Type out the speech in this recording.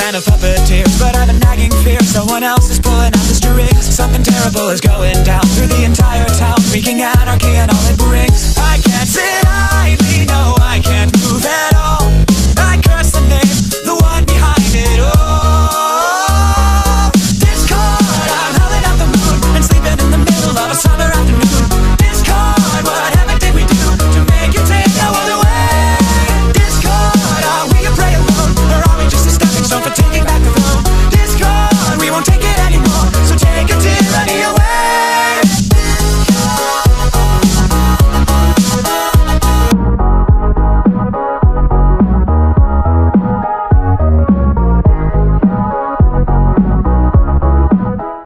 fan of puppeteers But I've a nagging fear. Someone else is pulling out the strings Something terrible is going down Through the entire town Freaking out our